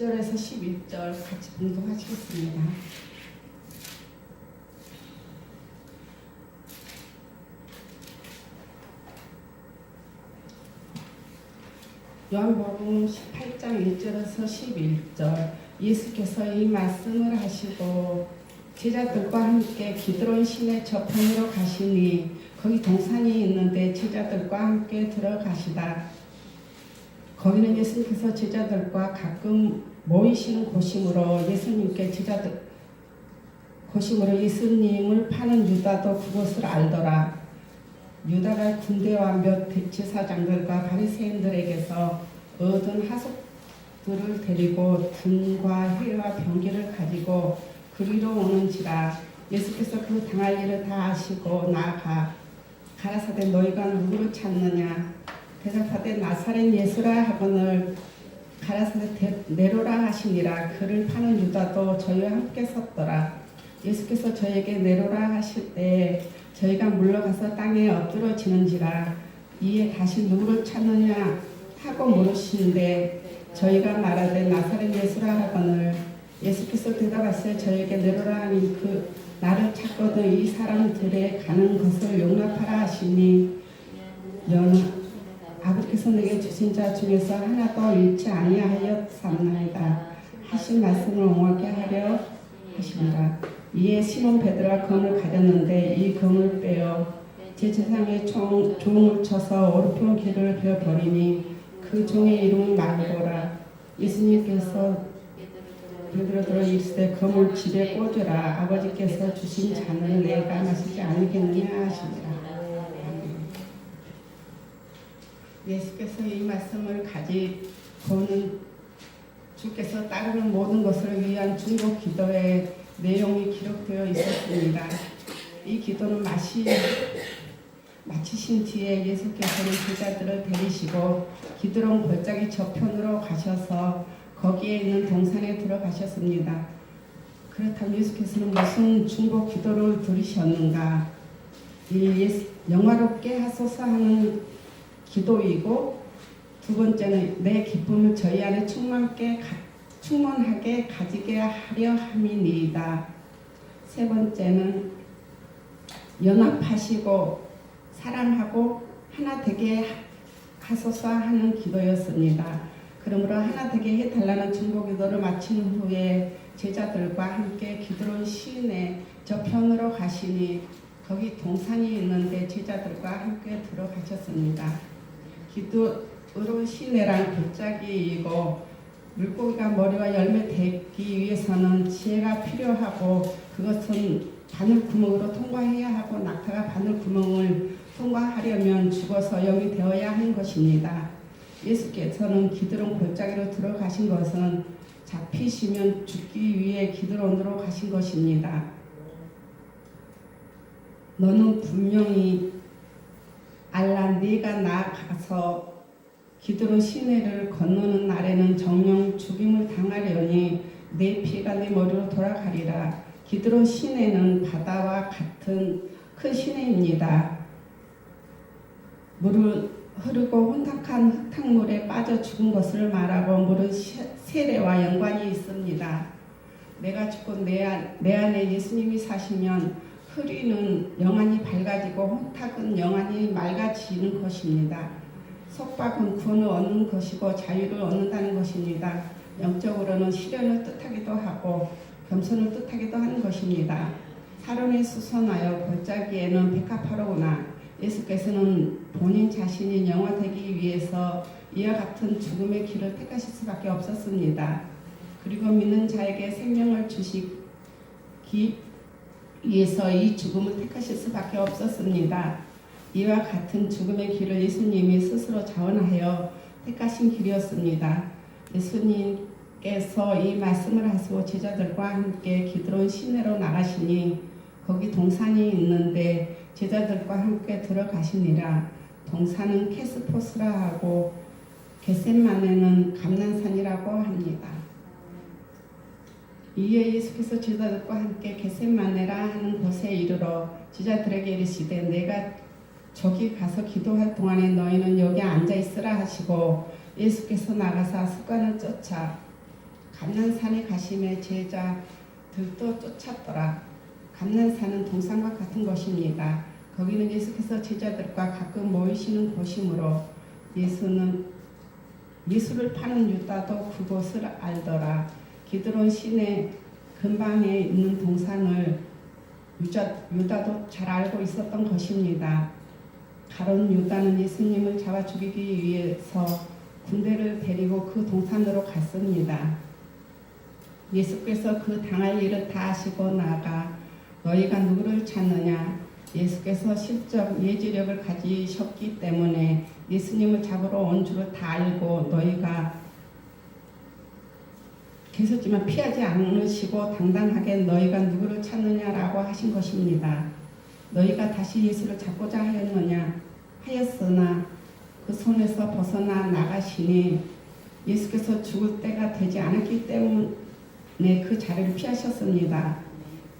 1절에서 11절 같이 공독하시겠습니다. 요한복음 18장 1절에서 11절 예수께서 이 말씀을 하시고 제자들과 함께 기드론 시내 저편으로 가시니 거기 동산이 있는데 제자들과 함께 들어가시다. 거기는 예수님께서 제자들과 가끔 모이시는 곳이므로 예수님께 제자들 곳이므로 예수님을 파는 유다도 그곳을 알더라. 유다가 군대와 몇 대제사장들과 바리새인들에게서 얻은 하속들을 데리고 등과 해와 병기를 가지고 그리로 오는지라 예수께서 그 당할 일을 다 아시고 나아가 가라사대 너희가 누구를 찾느냐 대답하되 나사렛 예수라 하거늘 가라사대 대- 내로라 하시니라 그를 파는 유다도 저희와 함께 섰더라. 예수께서 저에게 내로라 하실 때 저희가 물러가서 땅에 엎드러지는지라 이에 다시 누구를 찾느냐 하고 물으시는데 저희가 말하되 나사렛 예수라 하거늘 예수께서 대답하시되 저에게 내로라 하니 그 나를 찾거든 이 사람들의 가는 것을 용납하라 하시니 연 아버지께서 내게 주신 자 중에서 하나도 잃지 아니하였사나이다. 하신 말씀을 옹호하게 하려 하시니라 이에 시몬 베드로가 검을 가졌는데 이 검을 빼어 제 재상에 총, 종을 쳐서 오르편 길을 베어 버리니 그 종의 이름은 말고라. 예수님께서 베드로들어 이르시되 검을 집에 꽂으라. 아버지께서 주신 잔을 내가 마시지 않겠느냐 하시니라 예수께서 이 말씀을 가지고는 주께서 따르는 모든 것을 위한 중보 기도의 내용이 기록되어 있었습니다. 이 기도는 마시, 마치신 뒤에 예수께서는 제자들을 데리시고 기드론 골짜기 저편으로 가셔서 거기에 있는 동산에 들어가셨습니다. 그렇다면 예수께서는 무슨 중보 기도를 들으셨는가? 이 예수, 영화롭게 하소서 하는 기도이고 두 번째는 내 기쁨을 저희 안에 충만하게, 충만하게 가지게 하려 함이니이다. 세 번째는 연합하시고 사랑하고 하나 되게 하소서 하는 기도였습니다. 그러므로 하나 되게 해달라는 중보 기도를 마친 후에 제자들과 함께 기드론 시내 저편으로 가시니 거기 동산이 있는데 제자들과 함께 들어가셨습니다. 기드론 시내란 골짜기이고 물고기가 머리와 열매 되기 위해서는 지혜가 필요하고 그것은 바늘 구멍으로 통과해야 하고 낙타가 바늘 구멍을 통과하려면 죽어서 영이 되어야 하는 것입니다. 예수께서는 기드론 골짜기로 들어가신 것은 잡히시면 죽기 위해 기드론으로 가신 것입니다. 너는 분명히 네가 나가서 기드론 시내를 건너는 날에는 정령 죽임을 당하려니 내 피가 내 머리로 돌아가리라. 기드론 시내는 바다와 같은 큰 시내입니다. 물은 흐르고 혼탁한 흙탕물에 빠져 죽은 것을 말하고 물은 시- 세례와 연관이 있습니다. 내가 죽고 내, 안, 내 안에 예수님이 사시면 흐리는 영안이 밝아지고 혼탁은 영안이 맑아지는 것입니다. 속박은 구원을 얻는 것이고 자유를 얻는다는 것입니다. 영적으로는 시련을 뜻하기도 하고 겸손을 뜻하기도 하는 것입니다. 사론에 수선하여 골짜기에는 백합화로구나. 예수께서는 본인 자신이 영화되기 위해서 이와 같은 죽음의 길을 택하실 수밖에 없었습니다. 그리고 믿는 자에게 생명을 주시기 위해서 이 죽음을 택하실 수밖에 없었습니다. 이와 같은 죽음의 길을 예수님이 스스로 자원하여 택하신 길이었습니다. 예수님께서 이 말씀을 하시고 제자들과 함께 기드론 시내로 나가시니 거기 동산이 있는데 제자들과 함께 들어가시니라 동산은 케스포스라 하고 겟셋만에는 감난산이라고 합니다. 이에 예수께서 제자들과 함께 겟셋마네라 하는 곳에 이르러 제자들에게 이르시되 내가 저기 가서 기도할 동안에 너희는 여기 앉아 있으라 하시고 예수께서 나가사 습관을 쫓아 감난산에 가심에 제자들도 쫓았더라. 감난산은 동산과 같은 것입니다. 거기는 예수께서 제자들과 가끔 모이시는 곳이므로 예수는 예수를 파는 유다도 그곳을 알더라. 기드론 시내 근방에 있는 동산을 유자, 유다도 잘 알고 있었던 것입니다. 가론 유다는 예수님을 잡아 죽이기 위해서 군대를 데리고 그 동산으로 갔습니다. 예수께서 그 당할 일을 다 아시고 나가 너희가 누구를 찾느냐? 예수께서 실적 예지력을 가지셨기 때문에 예수님을 잡으러 온 줄을 다 알고 너희가 계셨지만 피하지 않으시고 당당하게 너희가 누구를 찾느냐라고 하신 것입니다. 너희가 다시 예수를 잡고자 하였느냐 하였으나 그 손에서 벗어나 나가시니 예수께서 죽을 때가 되지 않았기 때문에 그 자리를 피하셨습니다.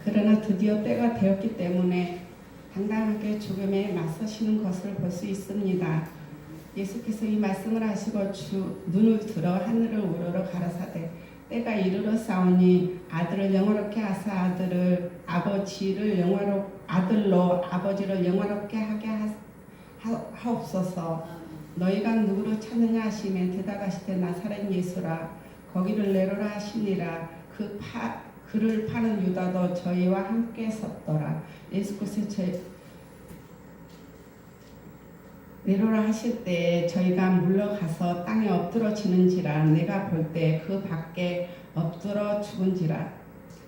그러나 드디어 때가 되었기 때문에 당당하게 죽음에 맞서시는 것을 볼 수 있습니다. 예수께서 이 말씀을 하시고 주 눈을 들어 하늘을 우러러 가라사대 때가 이르러 싸우니 아들을 영화롭게 하사 아들을 아버지를 영화로 아들로 아버지를 영화롭게 하게 하, 하, 하 옵소서. 너희가 누구를 찾느냐 하시면 대답하시되 나사렛 예수라. 거기를 내로라 하시니라. 그 파, 그를 파는 유다도 저희와 함께 섰더라. 예수께서 제, 내로라 하실 때 저희가 물러가서 땅에 엎드러지는지라 내가 볼 때 그 밖에 엎드러 죽은지라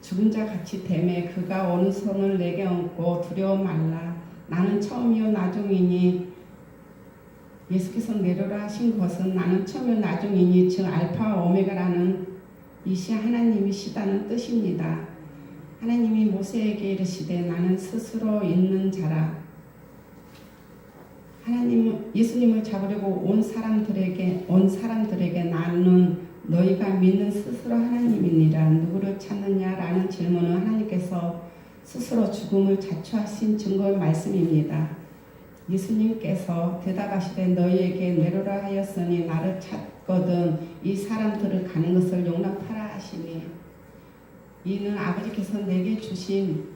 죽은 자 같이 됨에 그가 오른손을 내게 얹고 두려워 말라. 나는 처음이요 나중이니. 예수께서 내려라 하신 것은 나는 처음이요 나중이니. 즉 알파와 오메가라는 이시 하나님이시다는 뜻입니다. 하나님이 모세에게 이르시되 나는 스스로 있는 자라 하나님 예수님을 잡으려고 온 사람들에게 온 사람들에게 나는 너희가 믿는 스스로 하나님이니라 누구를 찾느냐라는 질문은 하나님께서 스스로 죽음을 자초하신 증거의 말씀입니다. 예수님께서 대답하시되 너희에게 내려라 하였으니 나를 찾거든 이 사람들을 가는 것을 용납하라 하시니 이는 아버지께서 내게 주신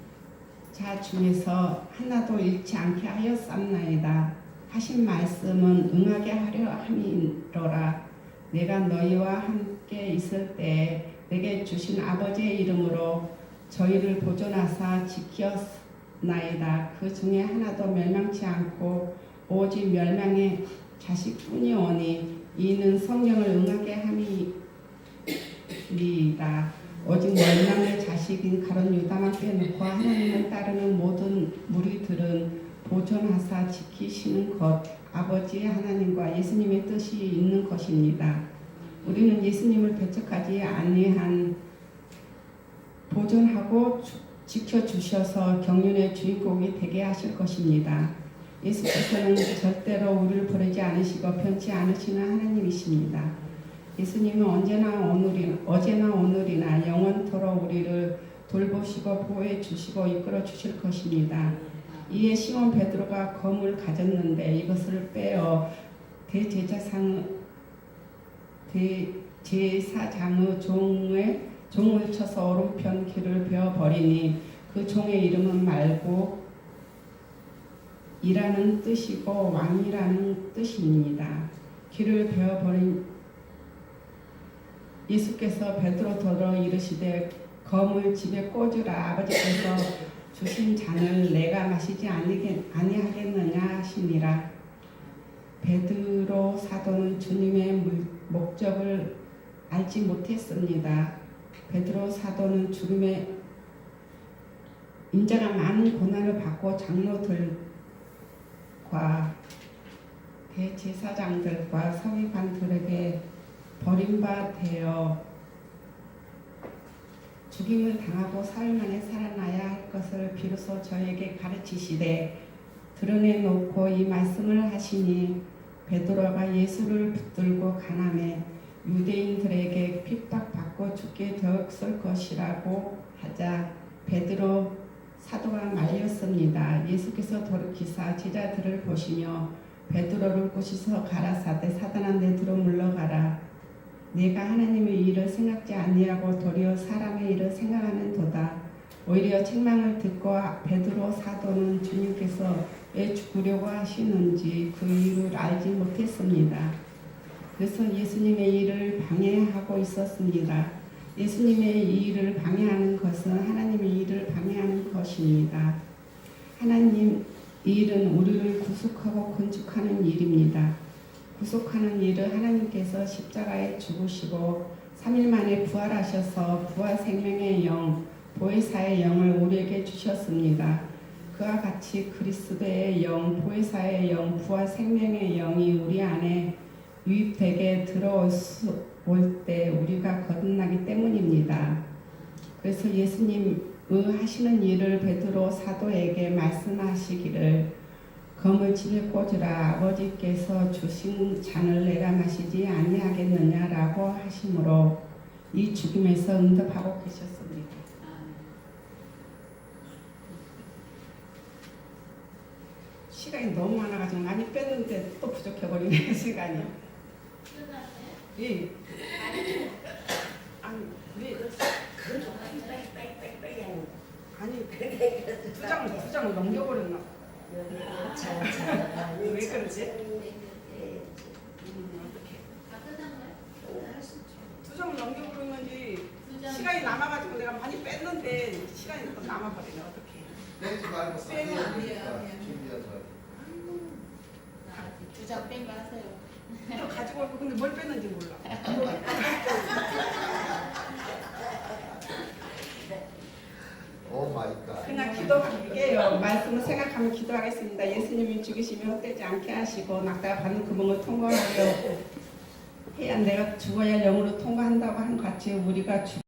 자 중에서 하나도 잃지 않게 하였삼나이다. 하신 말씀은 응하게 하려 함이로라. 내가 너희와 함께 있을 때 내게 주신 아버지의 이름으로 저희를 보존하사 지켰나이다. 그 중에 하나도 멸망치 않고 오직 멸망의 자식뿐이오니 이는 성령을 응하게 함이니이다. 오직 멸망의 자식인 가론 유다만 빼놓고 하나님을 따르는 모든 무리들은 보존하사 지키시는 것 아버지의 하나님과 예수님의 뜻이 있는 것입니다. 우리는 예수님을 배척하지 아니한 보존하고 지켜 주셔서 경륜의 주인공이 되게 하실 것입니다. 예수께서는 절대로 우리를 버리지 않으시고 편치 않으시는 하나님이십니다. 예수님은 언제나 오늘이 어제나 오늘이나 영원토록 우리를 돌보시고 보호해 주시고 이끌어 주실 것입니다. 이에 시몬 베드로가 검을 가졌는데 이것을 빼어 대제사장 대제사장의 종의 종을 쳐서 오른편 귀를 베어 버리니 그 종의 이름은 말고 이라는 뜻이고 왕이라는 뜻입니다. 귀를 베어 버린 예수께서 베드로 더러 이르시되 검을 집에 꽂으라 아버지께서 주신 잔을 내가 마시지 아니하겠느냐 하시니라. 베드로 사도는 주님의 물, 목적을 알지 못했습니다. 베드로 사도는 죽음의 인자가 많은 고난을 받고 장로들과 대제사장들과 서기관들에게 버림받되어 죽임을 당하고 사흘 만에 살아나야 할 것을 비로소 저에게 가르치시되 드러내놓고 이 말씀을 하시니 베드로가 예수를 붙들고 가남해 유대인들에게 핍박받고 죽게 되었을 것이라고 하자 베드로 사도가 말렸습니다. 예수께서 돌이키사 제자들을 보시며 베드로를 꼬시서 가라사대 사단아 내 뒤로 물러가라 내가 하나님의 일을 생각지 아니하고 도리어 사람의 일을 생각하는 도다. 오히려 책망을 듣고 베드로 사도는 주님께서 왜 죽으려고 하시는지 그 이유를 알지 못했습니다. 그래서 예수님의 일을 방해하고 있었습니다. 예수님의 이 일을 방해하는 것은 하나님의 일을 방해하는 것입니다. 하나님 이 일은 우리를 구속하고 건축하는 일입니다. 구속하는 일을 하나님께서 십자가에 죽으시고 3일 만에 부활하셔서 부활 생명의 영, 보혜사의 영을 우리에게 주셨습니다. 그와 같이 그리스도의 영, 보혜사의 영, 부활 생명의 영이 우리 안에 유입되게 들어올 때 우리가 거듭나기 때문입니다. 그래서 예수님 의 하시는 일을 베드로 사도에게 말씀하시기를 검을 집에 꽂으라 아버지께서 주신 잔을 내가 마시지 아니하겠느냐라고 하심으로 이 죽음에서 응답하고 계셨습니다. 시간이 너무 많아가지고 많이 뺐는데 또 부족해버리네 시간이. 예. 아니 왜 아니 두장두 장을 넘겨버렸나? 봐. 왜 그러지? 음, 어떡해. 두 장을 넘겨버렸는지 시간이 남아가지고 내가 많이 뺐는데 시간이 또 남아버리네 어떡해. 빼지 말고 빼면 안 돼요. 준비하자. 두장 뺀거 하세요. 또 가지고 올거 근데 뭘 뺐는지 몰라. 오 마이 갓. 그냥 기도할게요. 말씀을 생각하면 기도하겠습니다. 예수님이 죽으시면 헛되지 않게 하시고 낙타가 받는 구멍을 통과하려 해야 내가 죽어야 영으로 통과한다고 한것 같이 우리가 죽